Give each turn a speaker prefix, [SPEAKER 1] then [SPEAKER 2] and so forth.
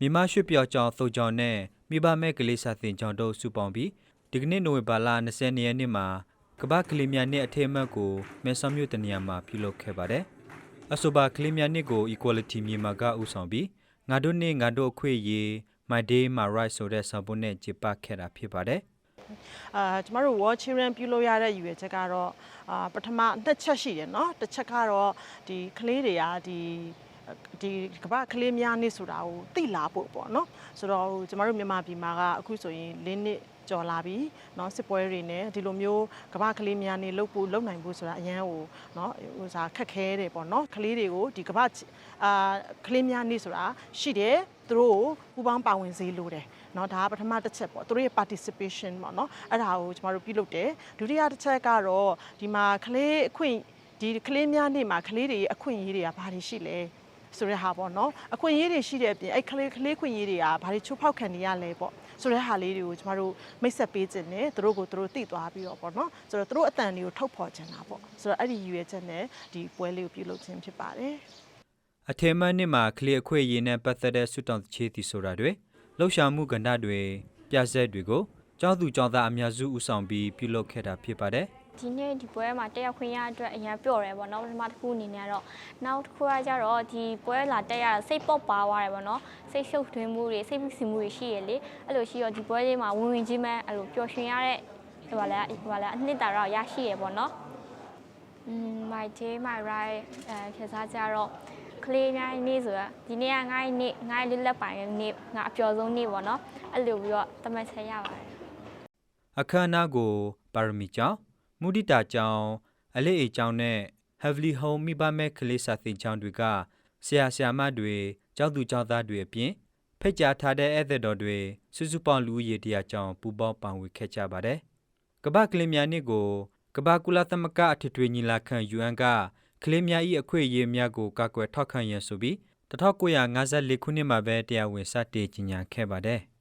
[SPEAKER 1] မြန်မာရွှေ့ပြောက်ကြောင်သုတ်ကြောင်နဲ့မိဘမဲ့ကလေးစာသင်ကြောင်တို့စုပေါင်းပြီးဒီကနေ့နိုဝင်ဘာလ20ရက်နေ့မှာကမ္ဘာကလေးများနေ့အထိမ်းအမှတ်ကိုမဲဆောက်မြို့တနေရာမှာပြုလုပ်ခဲ့ပါတယ်။အဆိုပါကလေးများနေ့ကို Equality မြန်မာကဦးဆောင်ပြီးငါတို့နေ့ငါတို့အခွင့်အရေး My Day My Right ဆိုတဲ့ဆောင်ပုဒ်နဲ့ကျေပခဲ့တာဖြစ်ပါတယ်။
[SPEAKER 2] အာကျမတို့ World Children ပြုလုပ်ရတဲ့ရည်ရွယ်ချက်ကတော့အာပထမနှစ်ချက်ရှိတယ်เนาะတစ်ချက်ကတော့ဒီကလေးတွေကဒီ ဒီကမ္ဘာကလေးများနေ့ဆိုတာကိုသိလာဖို့ပေါ့เนาะဆိုတော့ဟိုကျမတို့မြန်မာပြည်မှာကအခုဆိုရင်၄နှစ်ကြော်လာပြီเนาะစစ်ပွဲတွေနဲ့ဒီလိုမျိုးကမ္ဘာကလေးများနေလုပ်ဖို့လုပ်နိုင်ဖို့ဆိုတာအရန်ဟိုเนาะဟိုစားခက်ခဲတယ်ပေါ့เนาะကလေးတွေကိုဒီကမ္ဘာအာကလေးများနေဆိုတာရှိတယ်သူတို့ကိုပူပေါင်းပါဝင်စေလိုတယ်เนาะဒါကပထမတစ်ချက်ပေါ့သူတို့ရဲ့ participation ပေါ့เนาะအဲ့ဒါကိုကျမတို့ပြုလုပ်တယ်ဒုတိယတစ်ချက်ကတော့ဒီမှာကလေးအခွင့်ဒီကလေးများနေမှာကလေးတွေရဲ့အခွင့်အရေးတွေကဘာတွေရှိလဲ ဆိုတဲ့ဟာပေါ့နော်အခွင့်အရေးတွေရှိတဲ့အပြင်အဲ့ကလေးကလေးခွင့်အရေးတွေကဘာတွေချိုးဖောက်ခံနေရလဲပေါ့ဆိုတဲ့ဟာလေးတွေကိုကျမတို့မိတ်ဆက်ပေးခြင်းနဲ့သူတို့ကိုသူတို့သိသွားပြီးတော့ပေါ့နော်ဆိုတော့သူတို့အတန်တွေကိုထုတ်ဖော်ခြင်းတာပေါ့ဆိုတော့အဲ့ဒီရည်ရွယ်ချက်နဲ့ဒီပွဲလေးကိုပြုလုပ်ခြင်းဖြစ်ပါတယ်
[SPEAKER 1] အထေမန်းနှစ်မှာကလေးအခွင့်အရေးနဲ့ပတ်သက်တဲ့ဆုတောင်းချေးသည်ဆိုတာတွေလှုပ်ရှားမှုကဏ္ဍတွေပြဆက်တွေကိုကျောင်းသူကျောင်းသားအများစုဦးဆောင်ပြီးပြုလုပ်ခဲ့တာဖြစ်ပါတယ်
[SPEAKER 3] ဒီနေ့ဒီပွဲမှာတက်ရောက်ခွင့်ရအတွက်အရင်ပျော့တယ်ပေါ့နော်ပထမတစ်ခုအနေနဲ့ကတော့နောက်တစ်ခုကကြတော့ဒီပွဲလာတက်ရတာစိတ်ပေါက်ပါသွားတယ်ပေါ့နော်စိတ်ရှုပ်ထွေးမှုတွေစိတ်ဖိစီးမှုတွေရှိရလေအဲ့လိုရှိတော့ဒီပွဲလေးမှာဝင်ဝင်ချင်းပဲအဲ့လိုပျော်ရွှင်ရတဲ့ဟိုပါလဲဟိုပါလဲအနှစ်သာရရရှိရပေါ့နော် Mm my day my right အဲခေတ်စားကြတော့ကလေးများနေ့ဆိုတော့ဒီနေ့ကငါ့နေ့ငါ့လေးလက်ပိုင်နေ့ငါအပျော်ဆုံးနေ့ပေါ့နော်အဲ့လိုပြီးတော့တမတ်ချက်ရပါတယ်
[SPEAKER 1] အခမ်းအနားကိုပါရမီကျောင်း မုဒိတာကျောင်းအလေးအေကျောင်းနဲ့ Heavily Home မိဘမဲ့ကလေးစာသင်ကျောင်းတွေကဆရာဆရာမတွေကျောင်းသူကျောင်းသားတွေအပြင်ဖိတ်ကြားထားတဲ့ဧည့်သည်တော်တွေစုစုပေါင်းလူဦးရေတရာကျောင်းပူပေါင်းပါဝင်ခဲ့ကြပါတယ်။ကမ္ဘာကလေးများနေ့ကိုကမ္ဘာကုလသမဂ္ဂအထွေထွေညီလာခံ UN ကကလေးများ၏အခွင့်အရေးများကိုကာကွယ်ထောက်ခံရန်ဆိုပြီး1954ခုနှစ်မှာပဲတရားဝင်စတင်ကြီးညာခဲ့ပါတယ်။